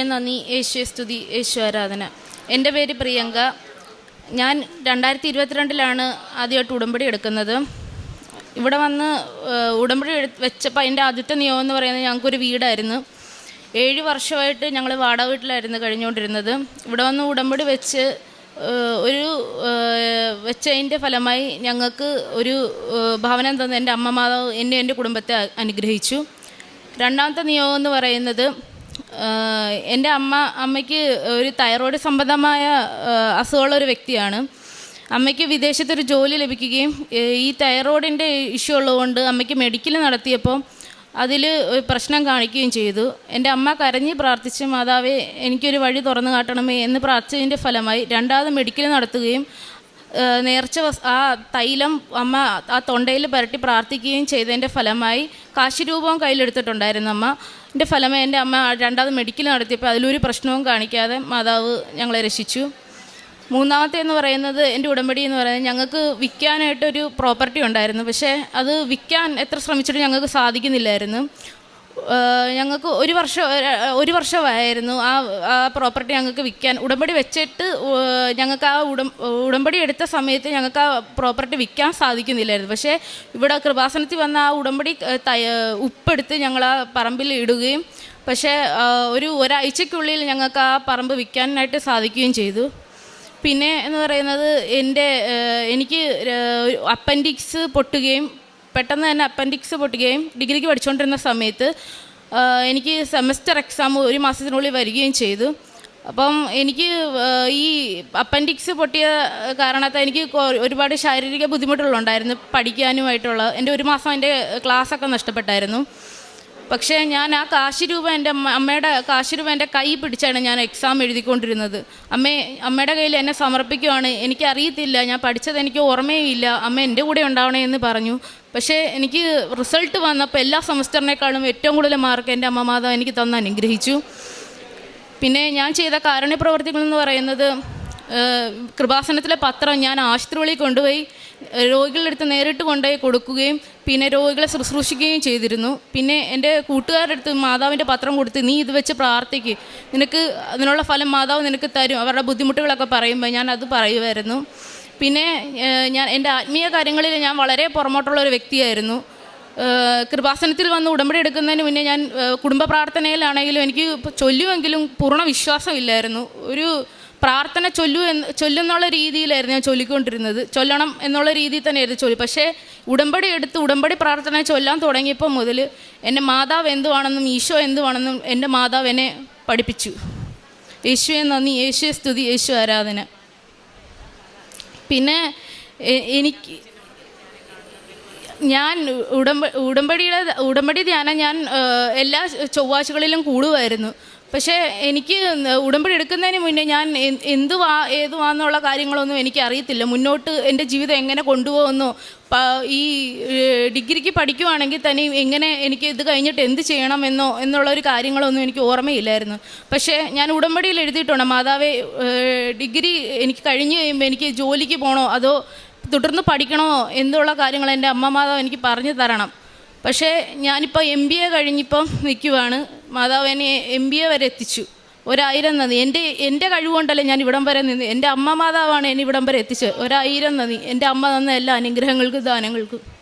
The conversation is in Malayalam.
നന്ദി. യേശുവെ സ്തുതി. യേശു ആരാധന. എന്റെ പേര് പ്രിയങ്ക. ഞാൻ രണ്ടായിരത്തി ഇരുപത്തിരണ്ടിലാണ് ആദ്യമായിട്ട് ഉടമ്പടി എടുക്കുന്നത്. ഇവിടെ വന്ന് ഉടമ്പടി വെച്ചപ്പോൾ അതിന്റെ ആദ്യത്തെ നിയമം എന്ന് പറയുന്നത് ഞങ്ങൾക്കൊരു വീടായിരുന്നു. ഏഴ് വർഷമായിട്ട് ഞങ്ങൾ വാടക വീട്ടിലായിരുന്നു കഴിഞ്ഞുകൊണ്ടിരുന്നത്. ഇവിടെ വന്ന് ഉടമ്പടി വെച്ച് ഒരു വെച്ചതിന്റെ ഫലമായി ഞങ്ങൾക്ക് ഒരു ഭവനം തന്ന എന്റെ അമ്മ മാതാവ് എന്നെ എന്റെ കുടുംബത്തെ അനുഗ്രഹിച്ചു. രണ്ടാമത്തെ നിയമം എന്ന് പറയുന്നത് എന്റെ അമ്മ അമ്മയ്ക്ക് ഒരു തൈറോയ്ഡ് സംബന്ധമായ അസുഖമുള്ളൊരു വ്യക്തിയാണ്. അമ്മയ്ക്ക് വിദേശത്തൊരു ജോലി ലഭിക്കുകയും ഈ തൈറോയ്ഡിന്റെ ഇഷ്യൂ ഉള്ളതുകൊണ്ട് അമ്മയ്ക്ക് മെഡിക്കൽ നടത്തിയപ്പോൾ അതിൽ പ്രശ്നം കാണിക്കുകയും ചെയ്തു. എന്റെ അമ്മ കരഞ്ഞ് പ്രാർത്ഥിച്ച് മാതാവേ എനിക്കൊരു വഴി തുറന്നു കാട്ടണമേ എന്ന് പ്രാർത്ഥിച്ചതിന്റെ ഫലമായി രണ്ടാമത് മെഡിക്കൽ നടത്തുകയും നേർച്ച ആ തൈലം അമ്മ ആ തൊണ്ടയിൽ പുരട്ടി പ്രാർത്ഥിക്കുകയും ചെയ്തതിന്റെ ഫലമായി കാശിരൂപവും കയ്യിലെടുത്തിട്ടുണ്ടായിരുന്നു അമ്മ. എന്റെ ഫലമായി എന്റെ അമ്മ രണ്ടാമത് മെഡിക്കൽ നടത്തിയപ്പോൾ അതിലൊരു പ്രശ്നവും കാണിക്കാതെ മാതാവ് ഞങ്ങളെ രക്ഷിച്ചു. മൂന്നാമത്തെ എന്ന് പറയുന്നത് എന്റെ ഉടമ്പടി എന്ന് പറയുന്നത് ഞങ്ങൾക്ക് വിൽക്കാനായിട്ടൊരു പ്രോപ്പർട്ടി ഉണ്ടായിരുന്നു. പക്ഷേ അത് വിൽക്കാൻ എത്ര ശ്രമിച്ചിട്ടും ഞങ്ങൾക്ക് സാധിക്കുന്നില്ലായിരുന്നു. ഞങ്ങൾക്ക് ഒരു വർഷം ഒരു- വർഷമായിരുന്നു ആ ആ പ്രോപ്പർട്ടി ഞങ്ങൾക്ക് വിൽക്കാൻ. ഉടമ്പടി വെച്ചിട്ട് ഞങ്ങൾക്ക് ആ ഉടം ഉടമ്പടി എടുത്ത സമയത്ത് ഞങ്ങൾക്ക് ആ പ്രോപ്പർട്ടി വിൽക്കാൻ സാധിക്കുന്നില്ലായിരുന്നു. പക്ഷേ ഇവിടെ കൃപാസനത്തിൽ വന്ന ആ ഉടമ്പടി ഉപ്പെടുത്ത് ഞങ്ങൾ ആ പറമ്പിൽ ഇടുകയും പക്ഷേ ഒരു ഒരാഴ്ചക്കുള്ളിൽ ഞങ്ങൾക്ക് ആ പറമ്പ് വിൽക്കാനായിട്ട് സാധിക്കുകയും ചെയ്തു. പിന്നെ എന്ന് പറയുന്നത് എന്റെ എനിക്ക് അപ്പൻഡിക്സ് പൊട്ടുകയും പെട്ടെന്ന് തന്നെ അപ്പൻഡിക്സ് പൊട്ടുകയും ഡിഗ്രിക്ക് പഠിച്ചുകൊണ്ടിരുന്ന സമയത്ത് എനിക്ക് സെമസ്റ്റർ എക്സാം ഒരു മാസത്തിനുള്ളിൽ വരികയും ചെയ്തു. അപ്പം എനിക്ക് ഈ അപ്പൻഡിക്സ് പൊട്ടിയ കാരണത്താൽ എനിക്ക് ഒരുപാട് ശാരീരിക ബുദ്ധിമുട്ടുകളുണ്ടായിരുന്നു പഠിക്കാനുമായിട്ടുള്ള. എന്റെ ഒരു മാസം എന്റെ ക്ലാസ്സൊക്കെ നഷ്ടപ്പെട്ടായിരുന്നു. പക്ഷേ ഞാൻ ആ കാശ് രൂപ എന്റെ അമ്മ അമ്മയുടെ കാശ് രൂപ എന്റെ കൈ പിടിച്ചാണ് ഞാൻ എക്സാം എഴുതിക്കൊണ്ടിരുന്നത്. അമ്മേ അമ്മയുടെ കയ്യിൽ എന്നെ സമർപ്പിക്കുവാണ്. എനിക്കറിയത്തില്ല ഞാൻ പഠിച്ചത് എനിക്ക് ഓർമ്മയില്ല അമ്മ എന്റെ കൂടെ ഉണ്ടാവണേ എന്ന് പറഞ്ഞു. പക്ഷേ എനിക്ക് റിസൾട്ട് വന്നപ്പോൾ എല്ലാ സെമസ്റ്ററിനേക്കാളും ഏറ്റവും കൂടുതൽ മാർക്ക് എന്റെ അമ്മ മാതാവ് എനിക്ക് തന്ന് അനുഗ്രഹിച്ചു. പിന്നെ ഞാൻ ചെയ്ത കാരുണ്യ പ്രവർത്തികൾ പറയുന്നത് കൃപാസനത്തിലെ പത്രം ഞാൻ ആശുപത്രികളിൽ കൊണ്ടുപോയി. രോഗികളുടെ അടുത്ത് നേരിട്ട് കൊണ്ടുപോയി കൊടുക്കുകയും പിന്നെ രോഗികളെ ശുശ്രൂഷിക്കുകയും ചെയ്തിരുന്നു. പിന്നെ എന്റെ കൂട്ടുകാരുടെ അടുത്ത് മാതാവിന്റെ പത്രം കൊടുത്ത് നീ ഇത് വെച്ച് പ്രാർത്ഥിക്ക്. നിനക്ക് അതിനുള്ള ഫലം മാതാവ് നിനക്ക് തരും. അവരുടെ ബുദ്ധിമുട്ടുകളൊക്കെ പറയുമ്പോൾ ഞാൻ അത് പറയുമായിരുന്നു. പിന്നെ ഞാൻ എന്റെ ആത്മീയ കാര്യങ്ങളിൽ ഞാൻ വളരെ പുറമോട്ടുള്ള ഒരു വ്യക്തിയായിരുന്നു. കൃപാസനത്തിൽ വന്ന് ഉടമ്പടി എടുക്കുന്നതിന് മുന്നേ ഞാൻ കുടുംബ പ്രാർത്ഥനയിലാണെങ്കിലും എനിക്ക് ചൊല്ലുമെങ്കിലും പൂർണ വിശ്വാസമില്ലായിരുന്നു. ഒരു പ്രാർത്ഥന ചൊല്ലു എന്ന് ചൊല്ലുന്നുള്ള രീതിയിലായിരുന്നു ഞാൻ ചൊല്ലിക്കൊണ്ടിരുന്നത്. ചൊല്ലണം എന്നുള്ള രീതിയിൽ തന്നെയായിരുന്നു ചൊല്ലി. പക്ഷേ ഉടമ്പടി എടുത്ത് ഉടമ്പടി പ്രാർത്ഥന ചൊല്ലാൻ തുടങ്ങിയപ്പോൾ മുതൽ എന്റെ മാതാവ് എന്തുവാണെന്നും ഈശോ എന്തുവാണെന്നും എന്റെ മാതാവ് എന്നെ പഠിപ്പിച്ചു. യേശുവെ നന്ദി. യേശുവെ സ്തുതി. യേശു ആരാധന. പിന്നെ എനിക്ക് ഞാൻ ഉടമ്പ ഉടമ്പടിയുടെ ഉടമ്പടി ധ്യാനം ഞാൻ എല്ലാ ചൊവ്വാഴ്ചകളിലും കൂടുമായിരുന്നു. പക്ഷേ എനിക്ക് ഉടമ്പടി എടുക്കുന്നതിന് മുന്നേ ഞാൻ എ- എന്തുവാ ഏതുവാന്നുള്ള കാര്യങ്ങളൊന്നും എനിക്ക് അറിയത്തില്ല. മുന്നോട്ട് എന്റെ ജീവിതം എങ്ങനെ കൊണ്ടുപോകുന്നോ? ഈ ഡിഗ്രിക്ക് പഠിക്കുവാണെങ്കിൽ തന്നെ എങ്ങനെ എനിക്ക് ഇത് കഴിഞ്ഞിട്ട് എന്ത് ചെയ്യണമെന്നോ എന്നുള്ള ഒരു കാര്യങ്ങളൊന്നും എനിക്ക് ഓർമ്മയില്ലായിരുന്നു. പക്ഷേ ഞാൻ ഉടമ്പടിയിൽ എഴുതിയിട്ടുണ്ട്. മാതാവേ ഡിഗ്രി എനിക്ക് കഴിഞ്ഞ് കഴിയുമ്പോൾ എനിക്ക് ജോലിക്ക് പോകണോ അതോ തുടർന്ന് പഠിക്കണോ എന്നുള്ള കാര്യങ്ങൾ എന്റെ അമ്മ മാതാവ് എനിക്ക് പറഞ്ഞു തരണം. പക്ഷേ ഞാനിപ്പോൾ എം ബി എ കഴിഞ്ഞിപ്പം നിൽക്കുവാണ് മാതാവ് എന്നെ എം ബി എ വരെ എത്തിച്ചു. ഒരായിരം നന്ദി എന്റെ എന്റെ കഴിവുകൊണ്ടല്ലേ ഞാൻ ഇവിടം വരെ നിന്ന് എന്റെ അമ്മ മാതാവാണ് എന്നെ ഇവിടം വരെ എത്തിച്ചത്. ഒരായിരം നന്ദി എന്റെ അമ്മ തന്ന എല്ലാ അനുഗ്രഹങ്ങൾക്കും ദാനങ്ങൾക്കും.